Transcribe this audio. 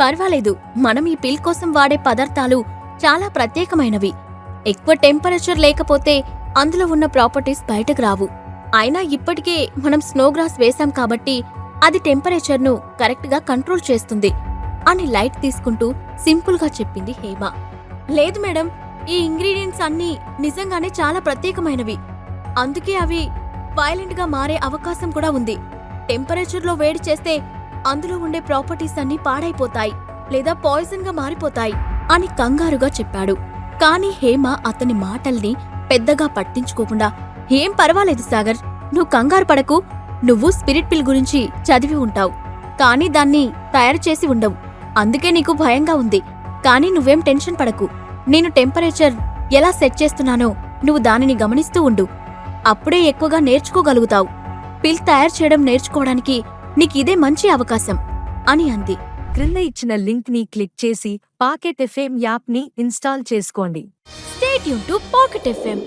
పర్వాలేదు మనం ఈ పిల్ కోసం వాడే పదార్థాలు చాలా ప్రత్యేకమైనవి. ఎక్కువ టెంపరేచర్ లేకపోతే అందులో ఉన్న ప్రాపర్టీస్ బయటకు రావు. అయినా ఇప్పటికే మనం స్నోగ్రాస్ వేశాం కాబట్టి అది టెంపరేచర్ను కరెక్ట్గా కంట్రోల్ చేస్తుంది అని లైట్ తీసుకుంటూ సింపుల్గా చెప్పింది హేమ. లేదు మేడం ఈ ఇంగ్రీడియంట్స్ అన్నీ నిజంగానే చాలా ప్రత్యేకమైనవి. అందుకే అవి వైలెంట్గా మారే అవకాశం కూడా ఉంది. టెంపరేచర్లో వేడి చేస్తే అందులో ఉండే ప్రాపర్టీస్ అన్నీ పాడైపోతాయి లేదా పాయిజన్గా మారిపోతాయి అని కంగారుగా చెప్పాడు. కాని హేమ అతని మాటల్ని పెద్దగా పట్టించుకోకుండా ఏం పర్వాలేదు సాగర్ నువ్వు కంగారు పడకు. నువ్వు స్పిరిట్ పిల్ గురించి చదివి ఉంటావు. కానీ దాన్ని తయారు చేసి ఉండవు. అందుకే నీకు భయంగా ఉంది. కానీ నువ్వేం టెన్షన్ పడకు. నేను టెంపరేచర్ ఎలా సెట్ చేస్తున్నానో నువ్వు దానిని గమనిస్తూ ఉండు. అప్పుడే ఎక్కువగా నేర్చుకోగలుగుతావు. పిల్ తయారు చేయడం నేర్చుకోవడానికి నీకిదే మంచి అవకాశం అని అంది. క్రింద ఇచ్చిన లింక్ని క్లిక్ చేసి పాకెట్ ఎఫ్ఎం యాప్ని ఇన్స్టాల్ చేసుకోండి. స్టేట్ యూన్ టు పాకెట్ ఎఫ్ఎం.